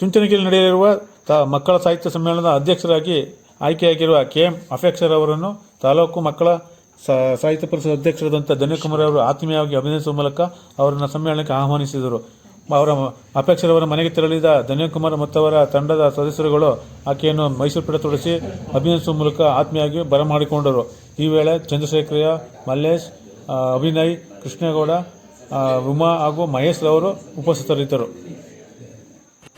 ಚುಂಚನಗಿರಿ ನಡೆಯಲಿರುವ ತ ಮಕ್ಕಳ ಸಾಹಿತ್ಯ ಸಮ್ಮೇಳನದ ಅಧ್ಯಕ್ಷರಾಗಿ ಆಯ್ಕೆಯಾಗಿರುವ ಕೆ ಎಂ ಅಫೆಕ್ಷರ್ ಅವರನ್ನು ತಾಲೂಕು ಮಕ್ಕಳ ಸಾಹಿತ್ಯ ಪರಿಷತ್ ಅಧ್ಯಕ್ಷರಾದಂಥ ಧನ್ಯಕುಮಾರ್ ಅವರು ಆತ್ಮೀಯವಾಗಿ ಅಭಿನಯಿಸುವ ಮೂಲಕ ಅವರನ್ನು ಸಮ್ಮೇಳನಕ್ಕೆ ಆಹ್ವಾನಿಸಿದರು. ಅವರ ಅಪೇಕ್ಷರವರ ಅವರ ಮನೆಗೆ ತೆರಳಿದ ಧನ್ಯಕುಮಾರ್ ಮತ್ತವರ ತಂಡದ ಸದಸ್ಯರುಗಳು ಆಕೆಯನ್ನು ಮೈಸೂರು ಪೀಠ ತೊಡಿಸಿ ಅಭಿನಯಿಸುವ ಮೂಲಕ ಆತ್ಮೀಯವಾಗಿ ಬರಮಾಡಿಕೊಂಡರು. ಈ ವೇಳೆ ಚಂದ್ರಶೇಖರಯ್ಯ, ಮಲ್ಲೇಶ್ ಅಭಿನಯ್, ಕೃಷ್ಣೇಗೌಡ ಉಮಾ ಹಾಗೂ ಮಹೇಶ್ ರವರು ಉಪಸ್ಥಿತರಿದ್ದರು.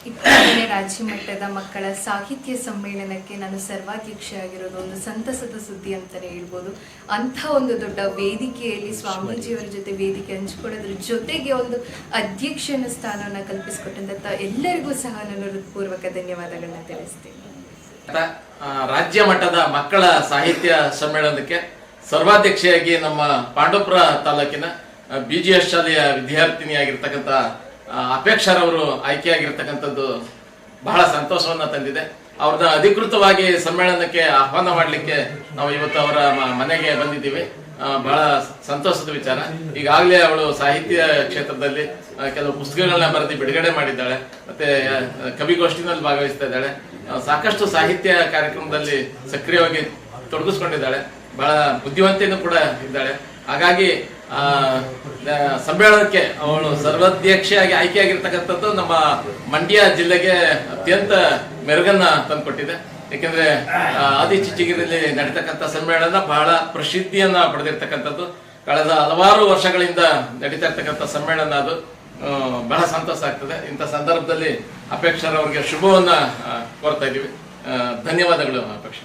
ಇಪ್ಪತ್ತನೇ ರಾಜ್ಯ ಮಟ್ಟದ ಮಕ್ಕಳ ಸಾಹಿತ್ಯ ಸಮ್ಮೇಳನಕ್ಕೆ ನಾನು ಸರ್ವಾಧ್ಯಕ್ಷೆಯಾಗಿರೋದು. ಒಂದು ಸಂತಸದ ಸುದ್ದಿ ಅಂತಾನೆ ಹೇಳ್ಬೋದು. ಅಂಥ ಒಂದು ದೊಡ್ಡ ವೇದಿಕೆಯಲ್ಲಿ ಸ್ವಾಮೀಜಿಯವರ ಜೊತೆ ವೇದಿಕೆ ಹಂಚಿಕೊಳ್ಳೋದ್ರ ಜೊತೆಗೆ ಒಂದು ಅಧ್ಯಕ್ಷನ ಸ್ಥಾನವನ್ನು ಕಲ್ಪಿಸಿಕೊಟ್ಟಂತ ಎಲ್ಲರಿಗೂ ಸಹ ನಾನು ಹೃತ್ಪೂರ್ವಕ ಧನ್ಯವಾದಗಳನ್ನ ತಿಳಿಸ್ತೀನಿ. ರಾಜ್ಯ ಮಟ್ಟದ ಮಕ್ಕಳ ಸಾಹಿತ್ಯ ಸಮ್ಮೇಳನಕ್ಕೆ ಸರ್ವಾಧ್ಯಕ್ಷೆಯಾಗಿ ನಮ್ಮ ಪಾಂಡವಪುರ ತಾಲೂಕಿನ ಬಿ ಜಿ ಎಸ್ ಶಾಲೆಯ ವಿದ್ಯಾರ್ಥಿನಿಯಾಗಿರ್ತಕ್ಕಂಥ ಅಪೇಕ್ಷರವರು ಆಯ್ಕೆಯಾಗಿರ್ತಕ್ಕಂಥದ್ದು ಬಹಳ ಸಂತೋಷವನ್ನ ತಂದಿದೆ. ಅವ್ರನ್ನ ಅಧಿಕೃತವಾಗಿ ಸಮ್ಮೇಳನಕ್ಕೆ ಆಹ್ವಾನ ಮಾಡಲಿಕ್ಕೆ ನಾವು ಇವತ್ತು ಅವರ ಮನೆಗೆ ಬಂದಿದ್ದೀವಿ. ಬಹಳ ಸಂತೋಷದ ವಿಚಾರ. ಈಗಾಗಲೇ ಅವಳು ಸಾಹಿತ್ಯ ಕ್ಷೇತ್ರದಲ್ಲಿ ಕೆಲವು ಪುಸ್ತಕಗಳನ್ನ ಬರೆದು ಬಿಡುಗಡೆ ಮಾಡಿದ್ದಾಳೆ. ಮತ್ತೆ ಕವಿಗೋಷ್ಠಿನಲ್ಲಿ ಭಾಗವಹಿಸ್ತಾ ಇದ್ದಾಳೆ. ಸಾಕಷ್ಟು ಸಾಹಿತ್ಯ ಕಾರ್ಯಕ್ರಮದಲ್ಲಿ ಸಕ್ರಿಯವಾಗಿ ತೊಡಗಿಸ್ಕೊಂಡಿದ್ದಾಳೆ. ಬಹಳ ಬುದ್ಧಿವಂತೆಯೂ ಕೂಡ ಇದ್ದಾಳೆ. ಹಾಗಾಗಿ ಸಮ್ಮೇಳನಕ್ಕೆ ಅವಳು ಸರ್ವಾಧ್ಯಕ್ಷೆಯಾಗಿ ಆಯ್ಕೆಯಾಗಿರ್ತಕ್ಕಂಥದ್ದು ನಮ್ಮ ಮಂಡ್ಯ ಜಿಲ್ಲೆಗೆ ಅತ್ಯಂತ ಮೆರುಗನ್ನ ತಂದುಕೊಟ್ಟಿದೆ. ಯಾಕೆಂದ್ರೆ ಆದಿ ಚಿಚ್ಚಗಿರಿಯಲ್ಲಿ ನಡೀತಕ್ಕಂಥ ಸಮ್ಮೇಳನ ಬಹಳ ಪ್ರಸಿದ್ಧಿಯನ್ನ ಪಡೆದಿರ್ತಕ್ಕಂಥದ್ದು. ಕಳೆದ ಹಲವಾರು ವರ್ಷಗಳಿಂದ ನಡೀತಾ ಇರ್ತಕ್ಕಂಥ ಸಮ್ಮೇಳನ ಅದು. ಬಹಳ ಸಂತೋಷ ಆಗ್ತದೆ. ಇಂಥ ಸಂದರ್ಭದಲ್ಲಿ ಅಪೇಕ್ಷರ ಅವರಿಗೆ ಶುಭವನ್ನ ಕೋರ್ತಾ ಇದ್ದೀವಿ. ಧನ್ಯವಾದಗಳು ಅಪೇಕ್ಷ